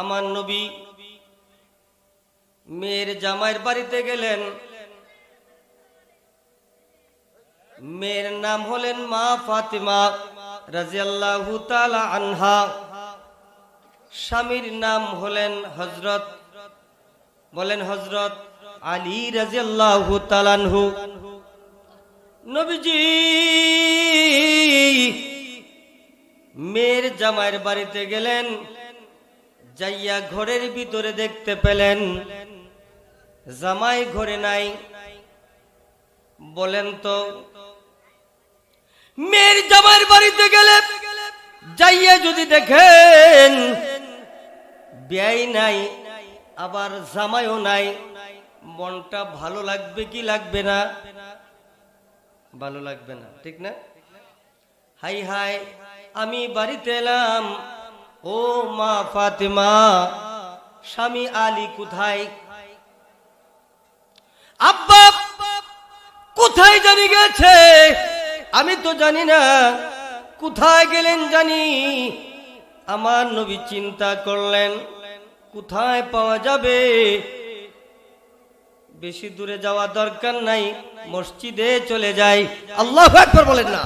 আমার নবী মেয়ের জামাইয়ের বাড়িতে গেলেন। মেয়ের নাম হলেন মা ফাতিমা রাজিয়াল্লাহু আনহা। স্বামীর নাম হলেন হজরত বলেন হজরত আলী রাজিয়াল্লাহু তাআলাহু নবীজি, মেয়ের জামাইয়ের বাড়িতে গেলেন। যাইয়া ঘরের ভিতরে দেখতে পেলেন, জামাই ঘরে নাই। বলেন তো, মেয়ের জামাইয়ের বাড়িতে গেলে যাইয়া যদি দেখেন ব্যয় নাই, আবার জামাইও নাই, মনটা ভালো লাগবে কি লাগবে না? ভালো লাগবে না, ঠিক না? হাই হাই, আমি বাড়িতে এলাম ও মা ফাতেমা, স্বামী আলী কোথায়? আব্বা, কোথায় জানি গেছে? আমি তো জানি না, কোথায় গেলেন জানি? আমার নবী চিন্তা করলেন, কোথায় পাওয়া যাবে? বেশি দূরে যাওয়া দরকার নাই, মসজিদে চলে যাই। আল্লাহ একবার বলেন না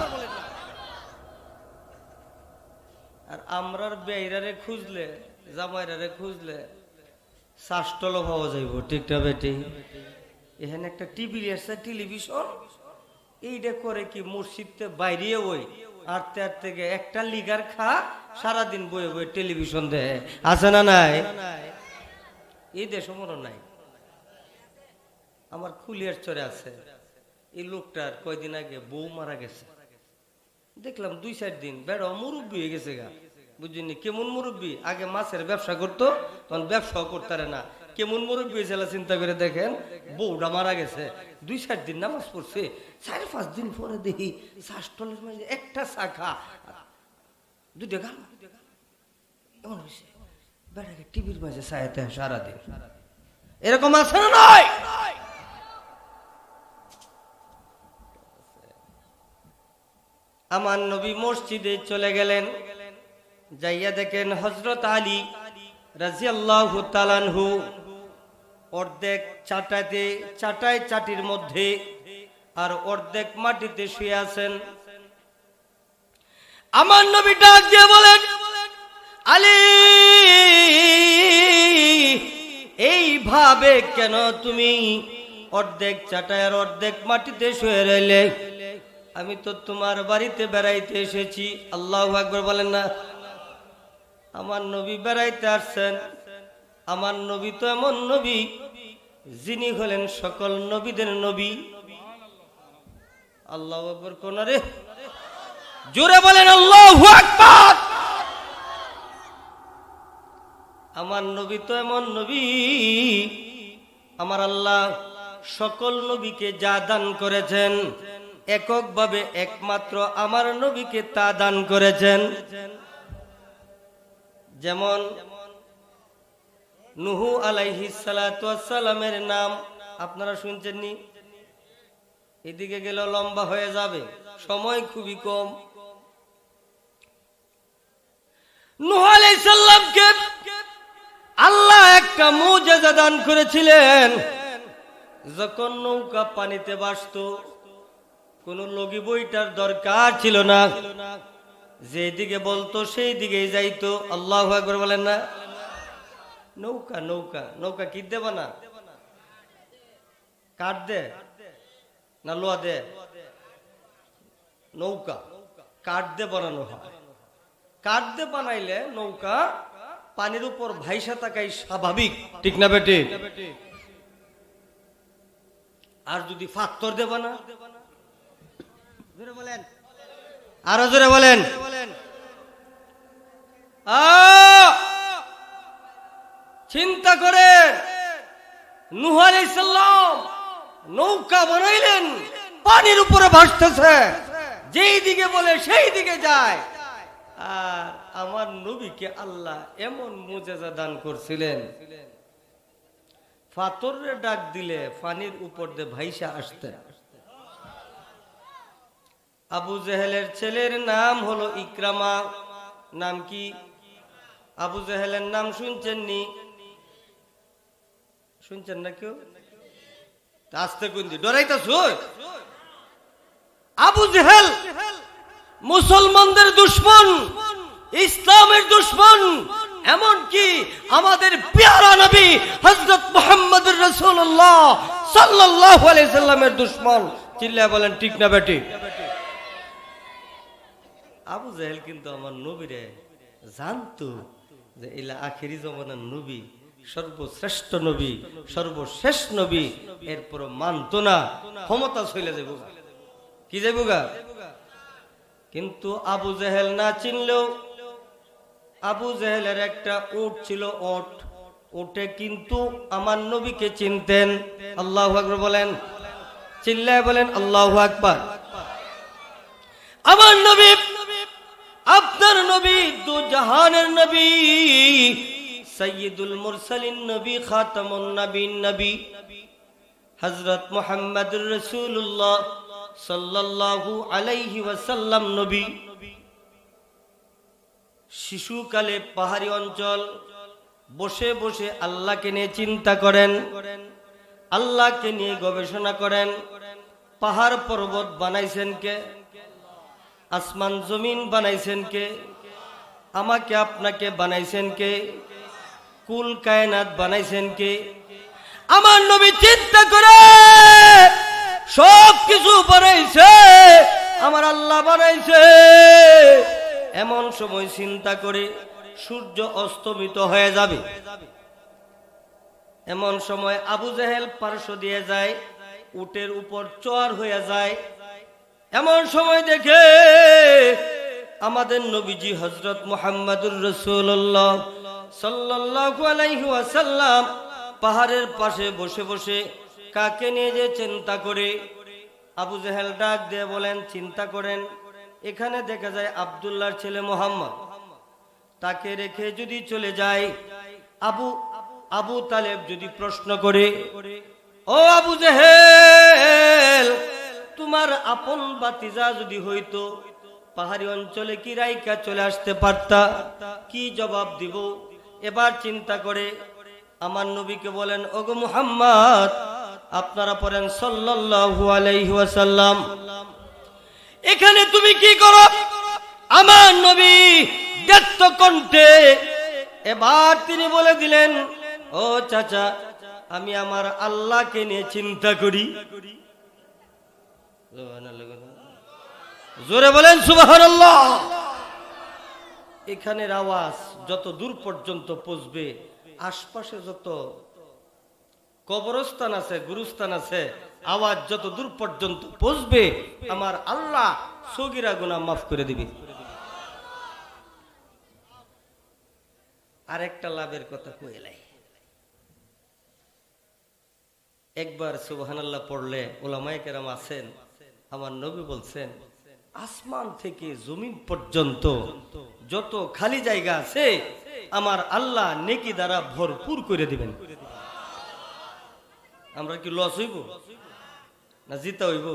আর আমরার বেইরারে খুঁজলে, জামাইরারে খুঁজলে শাস্তল পাওয়া যাইব ঠিকটা বেটি? এখানে একটা টিভি আছে, টেলিভিশন। এইটা করে কি মসজিদতে বাইরে ওই আটতে আটতে গে একটা লিগার খা, সারাদিন বয়ে বয়ে টেলিভিশন দেয়। আছে না নাই? এই দেশ মনে নাই। আমার খুলিয়ার চরে আছে। এই লোকটার কয়দিন আগে বউ মারা গেছে। দেখলাম দুই চার দিন। বেড়া মুরব্বী হয়ে গেছে গা। বুঝিনি, কেমন মুরব্বী? আগে মাছের ব্যবসা করতো, তখন ব্যবসাও করতারে না। কেমন মুরব্বী হয়েছিল চিন্তা করে দেখেন? বউটা মারা গেছে। দুই চার দিন নামাজ পড়ছে। চার পাঁচ দিন পরে দেখি শাস্তলের মাঝে একটা শাখা এমন হয়েছে। বেড়াকে টিভির মাঝে সায়াতে সারাদিন। এরকম আছে না নয় আমার নবী মসজিদে চলে গেলেন। যাইয়া দেখেন হজরত আলী রাজিয়াল্লাহু তালানহু অর্ধেক চাটাতে চাটাই চাটির মধ্যে আর অর্ধেক মাটিতে শুয়ে আছেন। আমার নবী ডাক দিয়ে বলেন, আলী, এইভাবে কেন তুমি অর্ধেক চাটায় আর অর্ধেক মাটিতে শুয়ে রইলে? আমি তো তোমার বাড়িতে বেড়াইতে এসেছি। আল্লাহ একবার বলেন না আমার নবী বেড়াইতে আসছেন। আমার নবী তো এমন নবী, যিনি হলেন সকল নবীদের নবী। আল্লাহ একবার কোন জোরে বলেন, আল্লাহ আমার নবী তো এমন নবী, আমার আল্লাহ সকল নবীকে যা দান করেছেন, এককভাবে একমাত্র আমার নবীকে তা দান করেছেন। যেমন নুহু আলাইহি সালামের নাম আপনারা শুনছেন নি এদিকে গেল লম্বা হয়ে যাবে, সময় খুবই কম। আল্লাহ একটা মুজেজা দান করেছিলেন। যখন নৌকা পানিতে বাসত কোন লগি বইটার দরকার ছিল না। যেদিকে বলতো সেই দিকেই যাইতো। আল্লাহ একবার বলেন না? নৌকা নৌকা নৌকা কি দেব না? কাঠ দে না লোয়া দে? নৌকা। কাঠ দিয়ে বানানো হয়। কাঠ দিয়ে বানাইলে নৌকা পানির উপর ভাইসা থাকাই স্বাভাবিক। ঠিক না বেটে? আর যদি ফাত্তর দেব না? বলেন। আরও জোরে বলেন। চিন্তা করে নুহ আলাইসাল্লাম নৌকা বানাইলেন, পানির উপরে ভাসতেছে। যেই দিকে বলে সেই দিকে যায়। আর আমার নবীকে আল্লাহ এমন মুজেজা দান করছিলেন ফাতরে ডাক দিলে পানির উপর দিয়ে ভাইসা আসতেন। আবু জেহেলের ছেলের নাম হলো ইকরামা। নাম কি? আবু জেহেলের নাম শুনছেন নি শুনছেন না কেউ? আসতে কুন্দি ডরাইতাছ? আবু জেহেল মুসলমানদের দুশ্মন, ইসলামের দুশ্মন, এমনকি আমাদের পেয়ারা নবী হজরত মোহাম্মদ রসুল্লাহ সাল্লাহ সাল্লামের দুশ্মন। চিল্লা বলেন, ঠিক না বেটি? আবু জাহেল কিন্তু আমার নবীরে জানতো যে এলা আখেরি জমানার নবী, সর্বশ্রেষ্ঠ নবী, সর্বশেষ নবী এরপর মানতো না, ক্ষমতা চলে যাব কি যাব গা? কিন্তু আবু জেহেল না চিনলেও আবু জেহেলের একটা উট ছিল ওট। ওটে কিন্তু আমার নবীকে চিনতেন। আল্লাহ আকবর বলেন। চিল্লায় বলেন, আল্লাহ আকবর। আমার নবী আপনার নবী, দু জাহানের নবী সৈয়দুল মুরসালিন নবী, খাতামুন নবীন নবী। হজরত মুহাম্মদুর রাসূলুল্লাহ সাল্লাল্লাহু আলাইহি ওয়াসাল্লাম নবী। শিশুকালে পাহাড়ি অঞ্চল, বসে বসে আল্লাহকে নিয়ে চিন্তা করেন, আল্লাহকে নিয়ে গবেষণা করেন, পাহাড় পর্বত বানাইছেন কে? আসমান জমিন বানাইছেন কে? আমাকে আপনাকে বানাইছেন কে? কুল কায়নাত বানাইছেন কে? আমার নবী চিন্তা করে সব কিছু বানাইছে, আমার আল্লাহ বানাইছে। এমন সময় চিন্তা করে সূর্য অস্তমিত হয়ে যাবে। এমন সময় আবু জাহেল পার্শ্ব দিয়ে যায়, উটের উপর চর হয়ে যায়। এমন সময় দেখে আমাদের নবীজি হজরত মোহাম্মদুর রসুল্লাহ আলাইহি পাহাড়ের পাশে বসে বসে কাকে নিয়ে যে চিন্তা করে? আবু জাহেল ডাক দিয়ে বলেন, চিন্তা করেন, এখানে দেখা যায় আবদুল্লাহর ছেলে মোহাম্মদ। তাকে রেখে যদি চলে যায়, আবু আবু তালেব যদি প্রশ্ন করে, ও আবু জেহেল তোমার আপন বাতিজা যদি হইতো, পাহাড়ি অঞ্চলে কি রাইকা চলে আসতে পারতা? কি জবাব দিব? এবার চিন্তা করে আমার নবীকে বলেন, ওগো মুহাম্মদ, আপনারা পড়েন সাল্লাল্লাহু আলাইহি ওয়াসাল্লাম। এখানে তুমি কি করো? আমার নবী ব্যক্ত কণ্ঠে এবার তিনি বলে দিলেন, ও চাচা, আমি আমার আল্লাহকে নিয়ে চিন্তা করি। জোরে বলেন সুবাহান এখানের আওয়াজ যত দূর পর্যন্ত পৌঁছবে, আশপাশে যত কবরস্থান আছে, গুরুস্থান আছে, আওয়াজ যত দূর পর্যন্ত পৌঁছবে, আমার আল্লাহ সগিরা গুনা মাফ করে দিবি। আরেকটা লাভের কথা কইলাই একবার সুবহানাল্লাহ পড়লে ওলামায়ে কেরাম আছেন আমার নবী বলছেন, আসমান থেকে জমিন পর্যন্ত যত খালি জায়গা আছে, আমার আল্লাহ নেকি দ্বারা ভরপুর করে দিবেন। আমরা কি লস হইব? না জিতা হইব?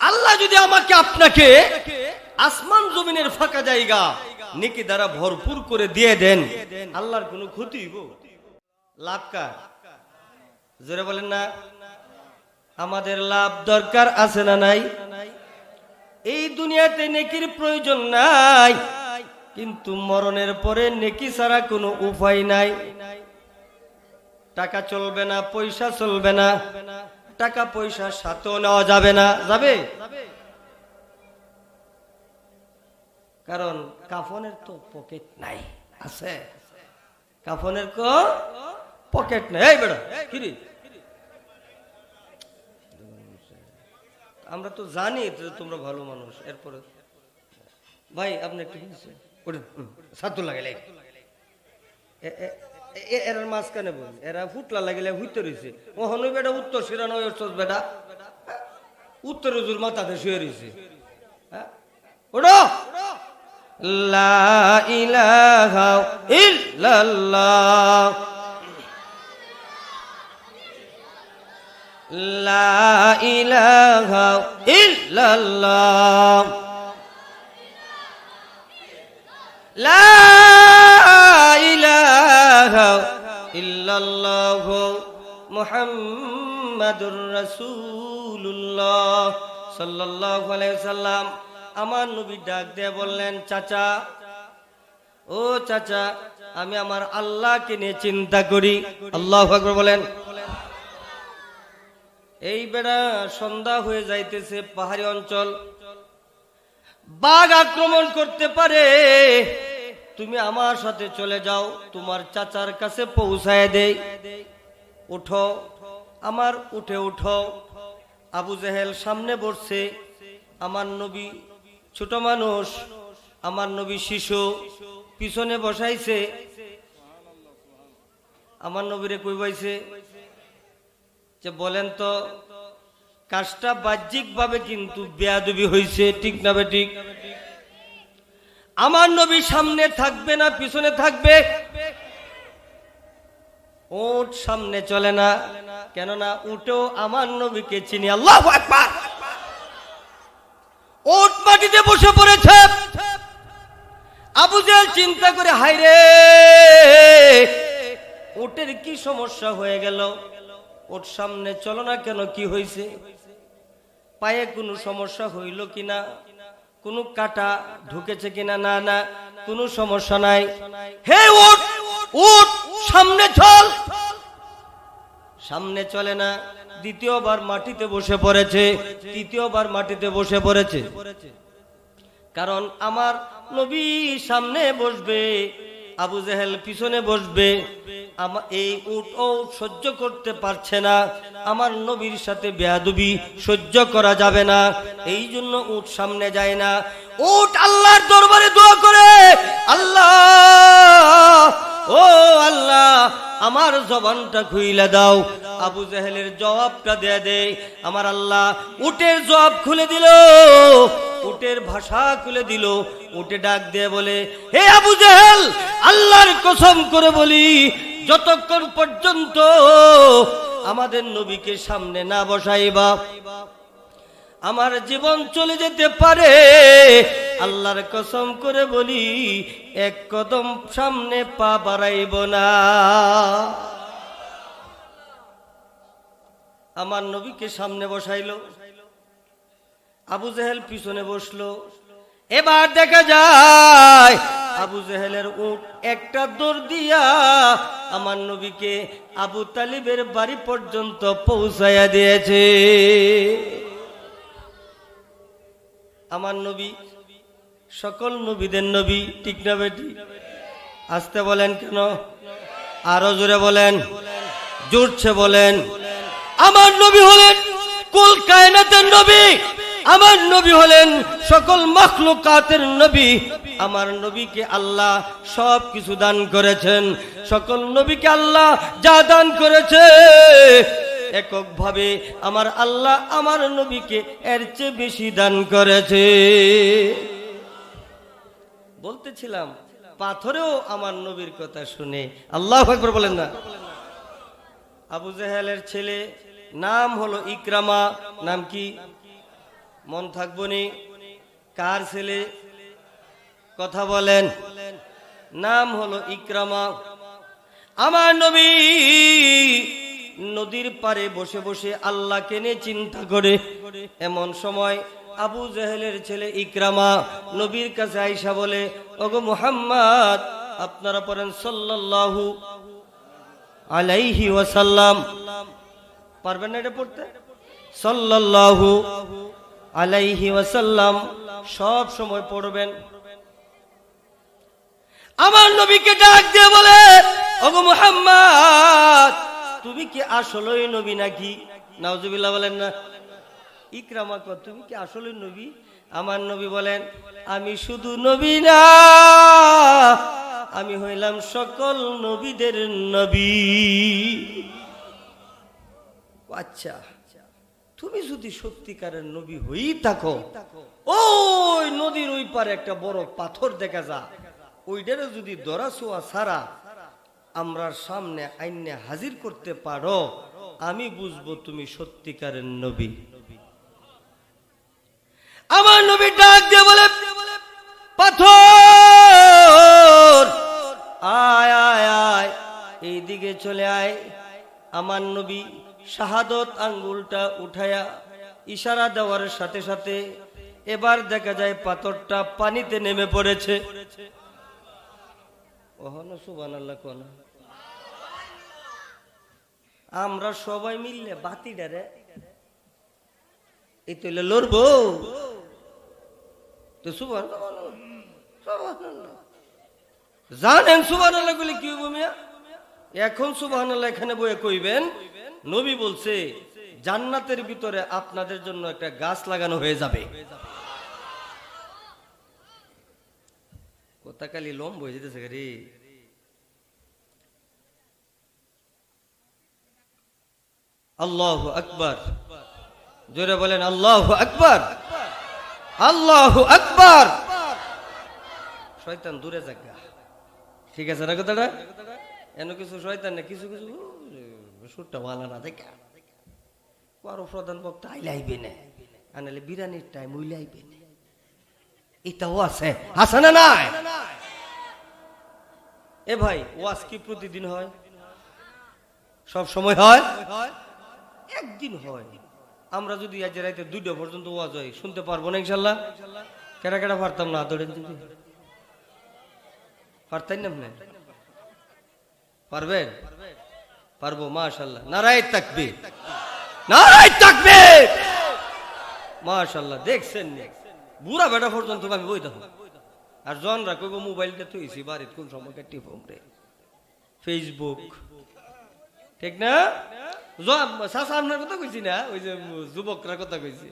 আল্লাহ যদি আমাকে আপনাকে আসমান জমিনের ফাঁকা জায়গা নেকি দ্বারা ভরপুর করে দিয়ে দেন, আল্লাহর কোনো ক্ষতি হইব? লাভ কার? জোরে বলেন না। আমাদের লাভ দরকার আছে না নাই? এই দুনিয়াতে নেকির প্রয়োজন নাই, কিন্তু মরণের পরে নেকি ছাড়া কোনো উপায় নাই। টাকা চলবে না, পয়সা চলবে না, টাকা পয়সা সাথেও নেওয়া যাবে না, যাবে? কারণ কাফনের তো পকেট নাই, আছে? কাফনের কো পকেট নাই এই বেড়া কিরি আমরা তো জানি যে তোমরা ভালো মানুষ এরপরে ভাই আপনি একটু ওটা সাতু লাগাইলে এরার মাঝখানে বল এরা ফুটলা লাগিলে হুইতে রয়েছে ও হনই বেটা উত্তর শিরা নয় বেটা উত্তর হুজুর মাথাতে শুয়ে রয়েছে হ্যাঁ? ওড়ো লা ইলাহা ইল্লাল্লাহ। মুহাম্মাদুর আলাইহি সাল্লাম আমার নবী ডাক দিয়ে বললেন, চাচা, ও চাচা, আমি আমার আল্লাহকে নিয়ে চিন্তা করি। আল্লাহ বলেন এই বেড়া সন্ধ্যা হয়ে যাইতেছে পাহাড়ি অঞ্চল। বাঘ আক্রমণ করতে পারে, তুমি আমার সাথে চলে যাও, তোমার চাচার কাছে পৌঁছায় দেই। উঠো, আমার উঠে উঠো। আবু জেহেল সামনে বসছে, আমার নবী ছোট মানুষ, আমার নবী শিশু, পিছনে বসাইছে। আমার নবীরে কই বাইছে? যে বলেন তো, কাজটা বাহ্যিক ভাবে কিন্তু বেয়াদবি হয়েছে ঠিক না ঠিক? আমার নবী সামনে থাকবে না, পিছনে থাকবে? ওট সামনে চলে না, কেননা উটেও আমার নবীকে চিনি। আল্লাহ ওট মাটিতে বসে পড়েছে। আবু জেল চিন্তা করে হাইরে ওটের কি সমস্যা হয়ে গেল? ওর সামনে চলো না কেন, কি হয়েছে? পায়ে কোনো সমস্যা হইল কিনা? কোনো কাটা ঢুকেছে কিনা? না না, কোনো সমস্যা নাই। হে উঠ উঠ, সামনে চল। সামনে চলে না, দ্বিতীয়বার মাটিতে বসে পড়েছে। তৃতীয়বার মাটিতে বসে পড়েছে। কারণ আমার নবী সামনে বসবে, আবু জেহেল পিছনে বসবে। আমা- এই উট ও সহ্য করতে পারছে না। আমার নবীর সাথে বেয়াদবি সহ্য করা যাবে না। এই জন্য উট সামনে যায় না। উট আল্লাহর দরবারে দোয়া করে, আল্লাহ, ও আল্লাহ, আমার জবানটা খুইলে দাও। আবু জাহেলের জবাবটা দেয়া দে। আমার আল্লাহ উটের জবাব খুলে দিল। উটের ভাষা খুলে দিল। উটে ডাক দিয়ে বলে, হে আবু জাহেল, আল্লাহর কসম করে বলি যতক্ষণ পর্যন্ত আমাদের নবীকে সামনে না বসাইবা, আমার জীবন চলে যেতে পারে, আল্লাহর কসম করে বলি, এক কদম সামনে পা বাড়াইব না। আমার নবীকে সামনে বসাইলো, আবু জেহেল পিছনে বসল। এবার দেখা যায় আবু জেহেলের উট একটা দৌড় দিয়া আমার নবীকে আবু তালিবের বাড়ি পর্যন্ত পৌঁছাইয়া দিয়েছে। আমার নবী, সকল নবীদের নবী, ঠিক না বেটি? আসতে বলেন কেন? আরও জোরে বলেন। জুড়ছে বলেন। আমার নবী হলেন কুল কায়নাতের নবী। আমার নবী হলেন সকল মখলুকাতের নবী। আমার নবীকে আল্লাহ সব কিছু দান করেছেন। সকল নবীকে আল্লাহ যা দান করেছে। এককভাবে আমার আল্লাহ আমার নবীকে এর চেয়ে বেশি দান করেছে। বলতেছিলাম, পাথরেও আমার নবীর কথা শুনে। আল্লাহ একবার বলেন না। আবু জাহেলের ছেলে, নাম হলো ইকরামা, নাম কি? মন থাকব নি। কার ছেলে? কথা বলেন। নাম হলো ইকরামা। আমার নবী নদীর পারে বসে বসে আল্লাহকে নিয়ে চিন্তা করে। এমন সময় আবু জাহেলের ছেলে ইকরামা নবীর কাছে আইসা বলে, ওগো মুহাম্মদ, আপনারা পড়েন সাল্লাল্লাহু আলাইহি ওয়াসাল্লাম। পারবেন না এটা পড়তে? সাল্লাল্লাহু আলাইহি ওয়াসাল্লাম, সব সময় পড়বেন। আমার নবীকে ডাক দিয়ে বলে, ওগো মুহাম্মদ, তুমি কি আসলেই নবী নাকি? নাউজুবিল্লাহ বলেন না। ইকরামা কর, তুমি কি আসলে নবী? আমার নবী বলেন, আমি শুধু নবী না, আমি হইলাম সকল নবীদের নবী। আচ্ছা। তুমি যদি সত্যিকারের নবী হয়েই থাকো ওই নদীর ওই পারে একটা বড় পাথর দেখা যা ওইটারে যদি দরাসোয়া সারা আমরা সামনে আইনে হাজির করতে পারো আমি বুঝব তুমি সত্যিকারের নবী। আমার নবী ডাক দিয়ে বলে পাথর আয় আয় আয় এইদিকে চলে আয়। আমার নবী শাহাদত আঙ্গুলটা উঠায়া ইশারা দেওয়ার সাথে সাথে এবার দেখা যায় পাথরটা পানিতে নেমে পড়েছে। আমরা সবাই মিললে বাতিটারে এই তো লড়বো। তো সুবান জানেন সুবান আল্লাহ কি এখন সুবাহ এখানে বয়ে কইবেন নবী বলছে, জান্নাতের ভিতরে আপনাদের জন্য একটা গাছ লাগানো হয়ে যাবে। কোথাকালি লম্ব হয়ে যেতেছে রে। আল্লাহ আকবার। জোরে বলেন, আল্লাহ আকবার। আল্লাহ আকবার। শয়তান দূরে যাগা ঠিক আছে না কথাটা? এন কিছু শয়তান না, কিছু কিছু? সুরটা ভালো না দেখা। কারও প্রধান বক্তা আইলে আইবে না। আনালে বিরানির টাইম উইলে আইবে না। এটাও আছে। আছে না নাই? এ ভাই, ওয়াজ কি প্রতিদিন হয়? সব সময় হয়? একদিন হয়। আমরা যদি আজ রাইতে দুইটা পর্যন্ত ওয়াজ হয়, শুনতে পারব না ইনশাল্লাহ। কেটা কেটা পারতাম না ধরেন যদি। পারতেন না? পারবেন? পারব মাশাল্লাহ নারায় থাকবে নারায় থাকবে মাশাল্লাহ দেখছেন? বুড়া বেটা পর্যন্ত আমি বই দেখো। আর জনরা কইব মোবাইলটা তুইছি বাড়িতে কোন সময় টিপম রে ফেসবুক ঠিক না? চাচা, আপনার কথা কইছি না? ওই যে যুবকরা কথা কইছি।